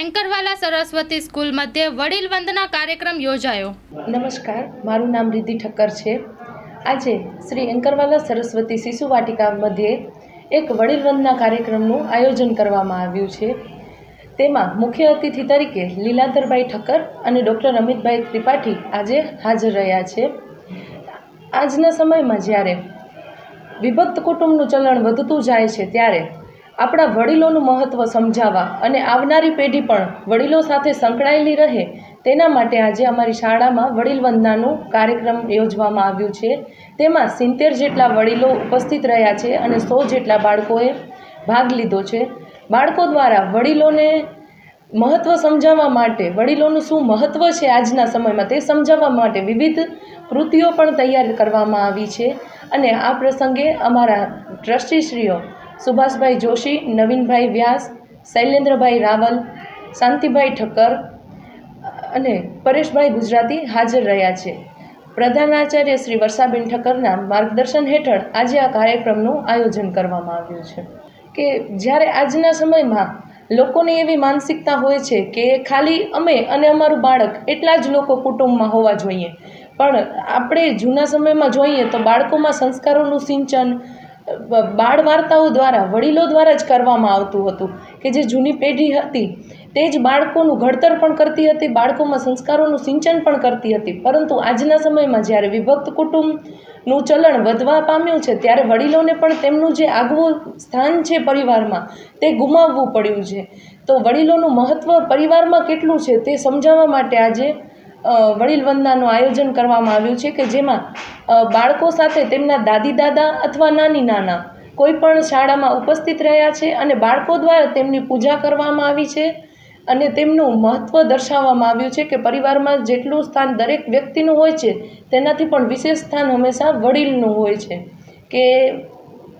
એન્કરવાલા Saraswati school મધ્યે વડીલ વંદના કાર્યક્રમ યોજાયો. નમસ્કાર, મારું નામ રિદ્ધિ ઠક્કર છે. આજે શ્રી એન્કરવાલા સરસ્વતી શિશુ વાટિકા મધ્યે એક વડીલ વંદના કાર્યક્રમનું આયોજન કરવામાં આવ્યું છે. તેમાં મુખ્ય અતિથિ તરીકે લીલાધરભાઈ ઠક્કર અને ડૉક્ટર અમિતભાઈ ત્રિપાઠી આજે હાજર રહ્યા છે. આજના સમયમાં જ્યારે વિભક્ત કુટુંબનું ચલણ વધતું જાય છે ત્યારે આપણા વડીલોનું મહત્ત્વ સમજાવવા અને આવનારી પેઢી પણ વડીલો સાથે સંકળાયેલી રહે તેના માટે આજે અમારી શાળામાં વડીલ વંદનાનું કાર્યક્રમ યોજવામાં આવ્યું છે. તેમાં સિત્તેર જેટલા વડીલો ઉપસ્થિત રહ્યા છે અને સો જેટલા બાળકોએ ભાગ લીધો છે. બાળકો દ્વારા વડીલોને મહત્ત્વ સમજાવવા માટે, વડીલોનું શું મહત્ત્વ છે આજના સમયમાં તે સમજાવવા માટે વિવિધ કૃતિઓ પણ તૈયાર કરવામાં આવી છે. અને આ પ્રસંગે અમારા ટ્રસ્ટીશ્રીઓ સુભાષભાઈ જોશી, નવીનભાઈ વ્યાસ, શૈલેન્દ્રભાઈ રાવલ, શાંતિભાઈ ઠક્કર અને પરેશભાઈ ગુજરાતી હાજર રહ્યા છે. પ્રધાનાચાર્ય શ્રી વર્ષાબેન ઠક્કરના માર્ગદર્શન હેઠળ આજે આ કાર્યક્રમનું આયોજન કરવામાં આવ્યું છે કે જ્યારે આજના સમયમાં લોકોની એવી માનસિકતા હોય છે કે ખાલી અમે અને અમારું બાળક એટલા જ લોકો કુટુંબમાં હોવા જોઈએ. પણ આપણે જૂના સમયમાં જોઈએ તો બાળકોમાં સંસ્કારોનું સિંચન બાળ વાર્તાઓ દ્વારા, વડીલો દ્વારા જ કરવામાં આવતું હતું કે જે જૂની પેઢી હતી, તે જ બાળકોનું ઘડતર પણ કરતી હતી, બાળકોમાં સંસ્કારોનું સિંચન પણ કરતી હતી. પરંતુ આજના સમયમાં જ્યારે વિભક્ત કુટુંબનું ચલણ વધવા પામ્યું છે, ત્યારે વડીલોને પણ તેમનું જે આગવું સ્થાન છે પરિવારમાં, તે ગુમાવવું પડ્યું છે. તો વડીલોનું મહત્ત્વ પરિવારમાં કેટલું છે, તે સમજાવવા માટે આજે વડીલ વંદનાનું આયોજન કરવામાં આવ્યું છે કે જેમાં બાળકો સાથે તેમના દાદી દાદા અથવા નાની નાના કોઈ પણ શાળામાં ઉપસ્થિત રહ્યા છે અને બાળકો દ્વારા તેમની પૂજા કરવામાં આવી છે અને તેમનું મહત્ત્વ દર્શાવવામાં આવ્યું છે કે પરિવારમાં જેટલું સ્થાન દરેક વ્યક્તિનું હોય છે, તેનાથી પણ વિશેષ સ્થાન હંમેશા વડીલનું હોય છે. કે